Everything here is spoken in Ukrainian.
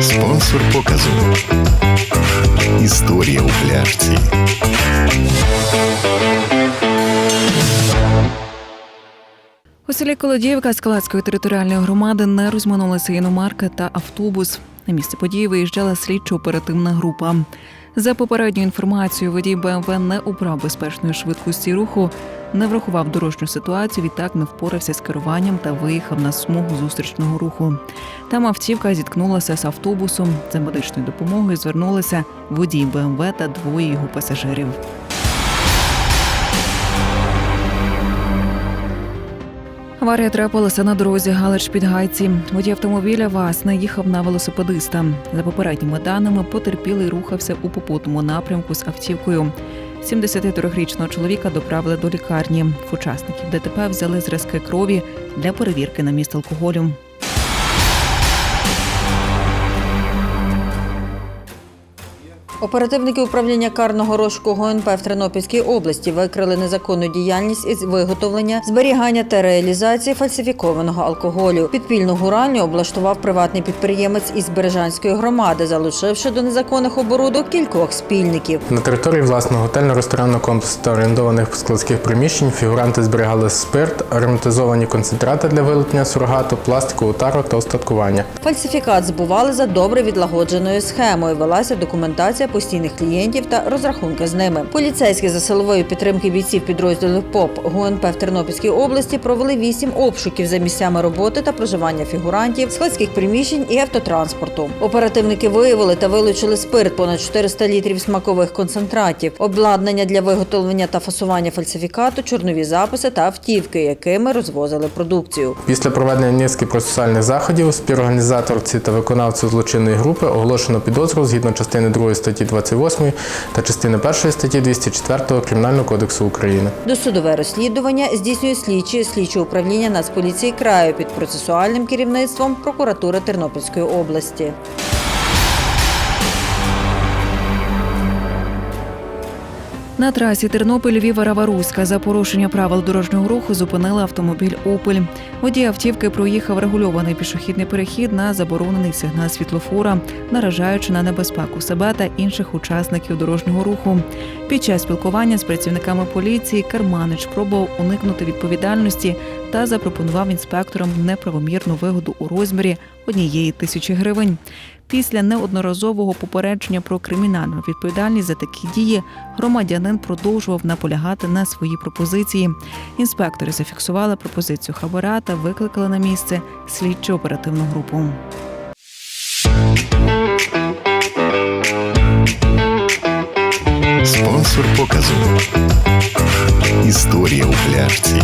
Спонсор показу. Історія у пляшці. У селі Колодіївка Скалацької територіальної громади не розминулися іномарка та автобус. На місце події виїжджала слідчо-оперативна група. За попередньою інформацією, водій БМВ не обрав безпечної швидкості руху, не врахував дорожню ситуацію, відтак не впорався з керуванням та виїхав на смугу зустрічного руху. Там автівка зіткнулася з автобусом. За медичною допомогою звернулися водій БМВ та двоє його пасажирів. Аварія трапилася на дорозі Галич-Підгайці. Водій автомобіля ВАЗ наїхав на велосипедиста. За попередніми даними, потерпілий рухався у попутному напрямку з автівкою. 73-річного чоловіка доправили до лікарні. В учасників ДТП взяли зразки крові для перевірки на міст алкоголю. Оперативники управління карного розшуку ГУНП в Тернопільській області викрили незаконну діяльність із виготовлення, зберігання та реалізації фальсифікованого алкоголю. Підпільну гуральню облаштував приватний підприємець із Бережанської громади, залучивши до незаконних оборудок кількох спільників. На території власного готельно-ресторанного комплексу та орендованих складських приміщень фігуранти зберігали спирт, ароматизовані концентрати для вилучення сурогату, пластикову тару та остаткування. Фальсифікат збували за добре відлагодженою схемою. Велася документація постійних клієнтів та розрахунки з ними. Поліцейські за силової підтримки бійців підрозділу ПОП ГУНП в Тернопільській області провели вісім обшуків за місцями роботи та проживання фігурантів, складських приміщень і автотранспорту. Оперативники виявили та вилучили спирт понад 400 літрів смакових концентратів, обладнання для виготовлення та фасування фальсифікату, чорнові записи та автівки, якими розвозили продукцію. Після проведення низки процесуальних заходів співорганізаторці та виконавцю злочинної групи оголошено підозру згідно частини 2 статті 28 та частини 1 статті 204 Кримінального кодексу України. Досудове розслідування здійснює слідчі слідчого управління Нацполіції краю під процесуальним керівництвом прокуратури Тернопільської області. На трасі Тернопіль Львів Раваруська за порушення правил дорожнього руху зупинили автомобіль Опель. Водій автівки проїхав регульований пішохідний перехід на заборонений сигнал світлофора, наражаючи на небезпеку себе та інших учасників дорожнього руху. Під час спілкування з працівниками поліції Керманич пробував уникнути відповідальності та запропонував інспекторам неправомірну вигоду у розмірі однієї тисячі гривень. Після неодноразового попередження про кримінальну відповідальність за такі дії громадянин продовжував наполягати на своїй пропозиції. Інспектори зафіксували пропозицію хабара та викликали на місце слідчо оперативну групу. Спонсор показу. Історія у пляшці.